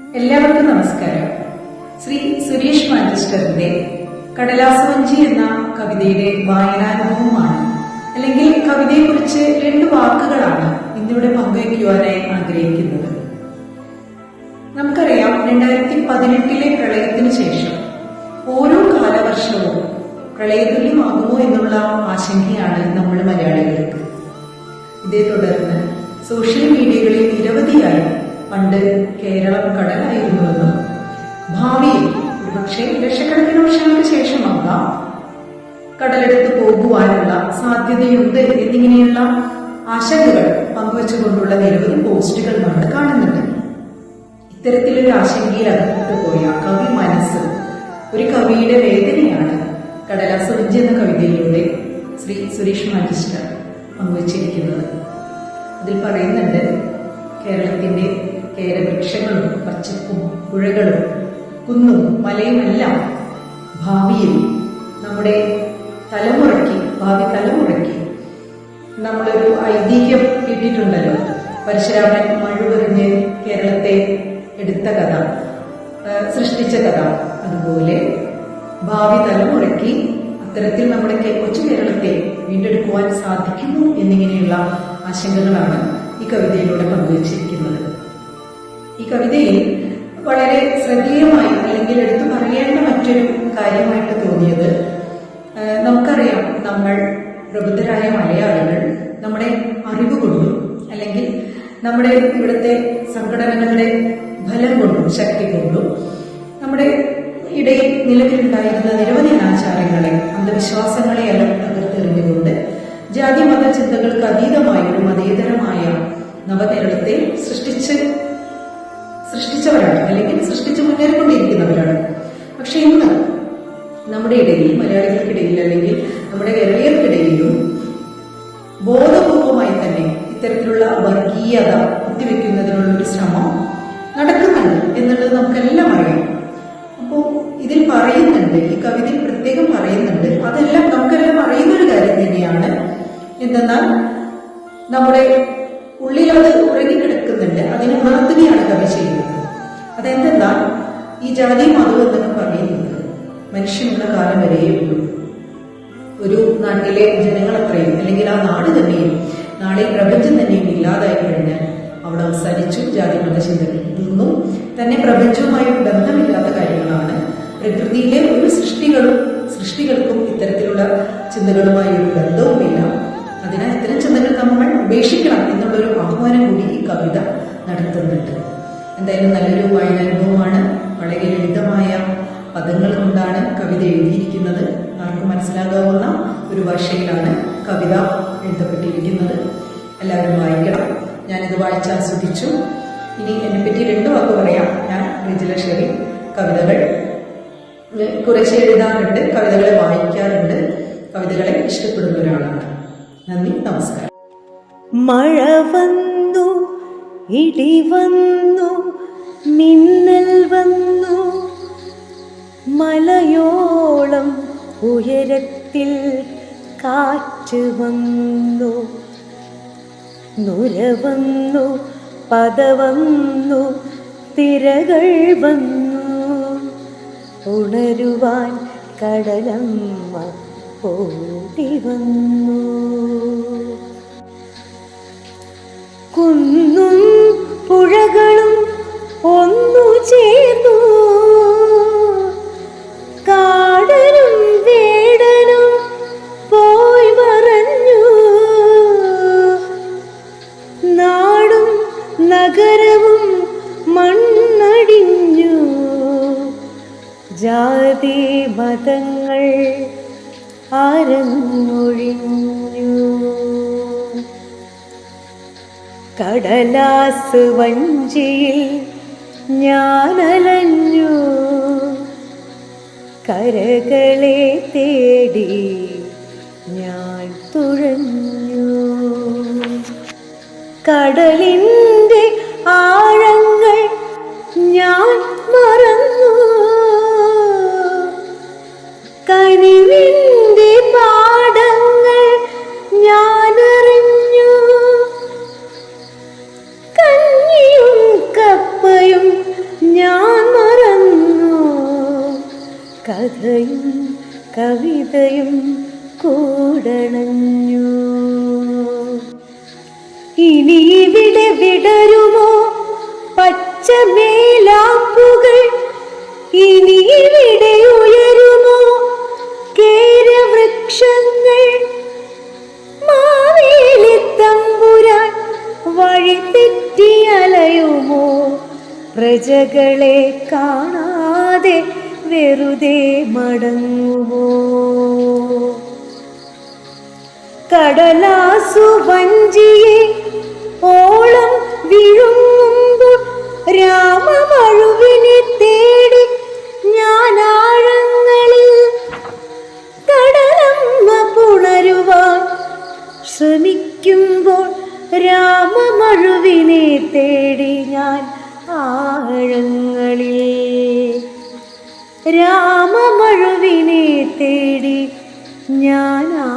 എല്ലാവർക്കും നമസ്കാരം. ശ്രീ സുരേഷ് മാഞ്ചസ്റ്ററിന്റെ കടലാസവഞ്ചി എന്ന കവിതയുടെ വായനാനുഭവമാണ്. അല്ലെങ്കിൽ കവിതയെക്കുറിച്ച് രണ്ട് വാക്കുകളാണ് ഇന്നിവിടെ പങ്കുവയ്ക്കുവാനായി ആഗ്രഹിക്കുന്നത്. നമുക്കറിയാം രണ്ടായിരത്തി പതിനെട്ടിലെ പ്രളയത്തിന് ശേഷം ഓരോ കാലവർഷവും പ്രളയതുല്യമാകുമോ എന്നുള്ള ആശങ്കയാണ് നമ്മൾ മലയാളികൾക്ക്. ഇതേ തുടർന്ന് സോഷ്യൽ മീഡിയകളിൽ പണ്ട് കേരളം കടലായിരുന്നുവെന്നും ഭാവിയിൽ പക്ഷേ ലക്ഷക്കണക്കിന് വർഷങ്ങൾക്ക് ശേഷമാകാം കടലെടുത്ത് പോകുവാനുള്ള സാധ്യതയുണ്ട് എന്നിങ്ങനെയുള്ള ആശങ്കകൾ പങ്കുവച്ചുകൊണ്ടുള്ള നിരവധി പോസ്റ്റുകൾ നമ്മൾ കാണുന്നുണ്ട്. ഇത്തരത്തിലൊരു ആശങ്കയിൽ അകപ്പെട്ടു പോയ കവി മനസ്സ് ഒരു കവിയുടെ വേദനയാണ് കടലാസുജ് എന്ന കവിതയിലൂടെ ശ്രീ സുരേഷ് മാജിസ്റ്റർ പങ്കുവച്ചിരിക്കുന്നത്. അതിൽ പറയുന്നുണ്ട് കേരളത്തിന്റെ കേരവൃക്ഷങ്ങളും പച്ചപ്പും പുഴകളും കുന്നും മലയുമെല്ലാം ഭാവിയിൽ നമ്മുടെ തലമുറയ്ക്ക് ഭാവി തലമുറയ്ക്ക് നമ്മളൊരു ഐതിഹ്യം കിട്ടിയിട്ടുണ്ടല്ലോ പരശുരാമൻ മഴുപെറിഞ്ഞ് കേരളത്തെ എടുത്ത കഥ സൃഷ്ടിച്ച കഥ. അതുപോലെ ഭാവി തലമുറയ്ക്ക് അത്തരത്തിൽ നമ്മുടെ കൊച്ചു കേരളത്തെ വീണ്ടെടുക്കുവാൻ സാധിക്കുന്നു എന്നിങ്ങനെയുള്ള ആശങ്കകളാണ് ഈ കവിതയിലൂടെ പങ്കുവച്ചിരിക്കുന്നത്. ഈ കവിതയിൽ വളരെ ശ്രദ്ധേയമായി അല്ലെങ്കിൽ എടുത്തു പറയേണ്ട മറ്റൊരു കാര്യമായിട്ട് തോന്നിയത് നമുക്കറിയാം നമ്മൾ പ്രബുദ്ധരായ മലയാളികൾ നമ്മുടെ അറിവ് കൊണ്ടും അല്ലെങ്കിൽ നമ്മുടെ ഇവിടുത്തെ സംഘടനകളുടെ ഫലം കൊണ്ടും ശക്തി കൊണ്ടും നമ്മുടെ ഇടയിൽ നിലവിലുണ്ടായിരുന്ന നിരവധി അനാചാരങ്ങളെ അന്ധവിശ്വാസങ്ങളെ എല്ലാം തകർത്തെറിഞ്ഞുകൊണ്ട് ജാതി മത ചിന്തകൾക്ക് അതീതമായ ഒരു മതേതരമായ നവകേരളത്തെ സൃഷ്ടിച്ച് സൃഷ്ടിച്ചവരാണ്. അല്ലെങ്കിൽ സൃഷ്ടിച്ച് മുന്നേറിക്കൊണ്ടിരിക്കുന്നവരാണ്. പക്ഷെ ഇന്ന് നമ്മുടെ ഇടയിൽ മലയാളികൾക്കിടയിൽ അല്ലെങ്കിൽ നമ്മുടെ കേരളീയർക്കിടയിലും ബോധപൂർവമായി തന്നെ ഇത്തരത്തിലുള്ള വർഗീയത കുത്തിവെക്കുന്നതിനുള്ള ഒരു ശ്രമം നടക്കുന്നുണ്ട് എന്നുള്ളത് നമുക്കെല്ലാം അറിയാം. അപ്പോൾ ഇതിൽ പറയുന്നുണ്ട് ഈ കവിതയിൽ പ്രത്യേകം പറയുന്നുണ്ട്. അതെല്ലാം നമുക്കെല്ലാം അറിയുന്ന ഒരു കാര്യം തന്നെയാണ്. എന്തെന്നാൽ നമ്മുടെ ഉള്ളിൽ അത് ഉറങ്ങിക്കിടക്കുന്നുണ്ട്. അതിന് ഉണർത്തുകയാണ് കവി ചെയ്യുന്നത്. അതെന്തെന്നാൽ ഈ ജാതി മതം എന്നൊക്കെ പറയുന്നത് മനുഷ്യനുള്ള കാലം വരെയേ ഉള്ളൂ. ഒരു നാട്ടിലെ ജനങ്ങൾ അത്രയും അല്ലെങ്കിൽ ആ നാട് തന്നെയും നാളെ പ്രപഞ്ചം തന്നെയും ഇല്ലാതായി കഴിഞ്ഞാൽ അവിടെ അവസാനിച്ചു ജാതി മത ചിന്തകൾ ഇതൊന്നും തന്നെ പ്രപഞ്ചവുമായി ബന്ധമില്ലാത്ത കാര്യങ്ങളാണ്. പ്രകൃതിയിലെ ഒരു സൃഷ്ടികളും സൃഷ്ടികൾക്കും ഇത്തരത്തിലുള്ള ചിന്തകളുമായി ഒരു ബന്ധവുമില്ല. അതിനാൽ ഇത്തരം ചിന്തകൾ നമ്മൾ ഉപേക്ഷിക്കണം എന്നുള്ളൊരു ആഹ്വാനം കൂടി ഈ കവിത നടത്തുന്നുണ്ട്. എന്തായാലും നല്ലൊരു വായനാനുഭവമാണ്. വളരെ ലളിതമായ പദങ്ങൾ കൊണ്ടാണ് കവിത എഴുതിയിരിക്കുന്നത്. ആർക്കും മനസ്സിലാകാവുന്ന ഒരു ഭാഷയിലാണ് കവിത എഴുതപ്പെട്ടിരിക്കുന്നത്. എല്ലാവരും വായിക്കണം. ഞാനിത് വായിച്ച് ആസ്വദിച്ചു. ഇനി എന്നെപ്പറ്റി രണ്ടു വാക്ക് പറയാം. ഞാൻ റിജില കവിതകൾ. കുറച്ച് എഴുതാറുണ്ട് കവിതകളെ വായിക്കാറുണ്ട് കവിതകളെ ഇഷ്ടപ്പെടുന്ന ഒരാളാണ്. നന്ദി നമസ്കാരം. മഴ ഇടി വന്നു മിന്നൽ വന്നു. മലയോളം ഉയരത്തിൽ കാറ്റ് വന്നു. നുര വന്നു പത വന്നു തിരകൾ വന്നു. ഉണരുവാൻ കടലമ്മ ഓടി വന്നു. കുന്നും പുഴകളും ഒന്നു ചേർന്നു. കാടനും വേടനും പോയി മറഞ്ഞു. നാടും നഗരവും മണ്ണടിഞ്ഞു. ജാതി മതങ്ങൾ അരങ്ങൊഴിഞ്ഞു. കടലാസ് വഞ്ചിയിൽ ഞാനലഞ്ഞു. കരകളെ തേടി ഞാൻ തുഴഞ്ഞു. കടലിന്റെ ആഴങ്ങൾ കഥയും കവിതയും കൂടണഞ്ഞു. ഇനി ഇവിടെ വിടരുമോ? പച്ചമേലാപ്പുകൾ ഇനി ഇവിടെ ഉയരുമോ? കേരവൃക്ഷങ്ങൾ മാവേലിത്തമ്പുരാൻ വഴി തെറ്റി അലയുമോ? പ്രജകളെ കാണാതെ വെറുതെ മടങ്ങുവോ? കടലാസു വഞ്ചിയെ ഓളം വിഴുങ്ങുമ്പോൾ രാമമഴുവിനെ തേടി ഞാൻ ആഴങ്ങളിൽ കടലമ്മ പുണരുവാൻ ശ്രമിക്കുമ്പോൾ രാമമഴുവിനെ തേടി ഞാൻ ആഴങ്ങളിൽ രാമമഴുവിനെ തേടി ഞാനാ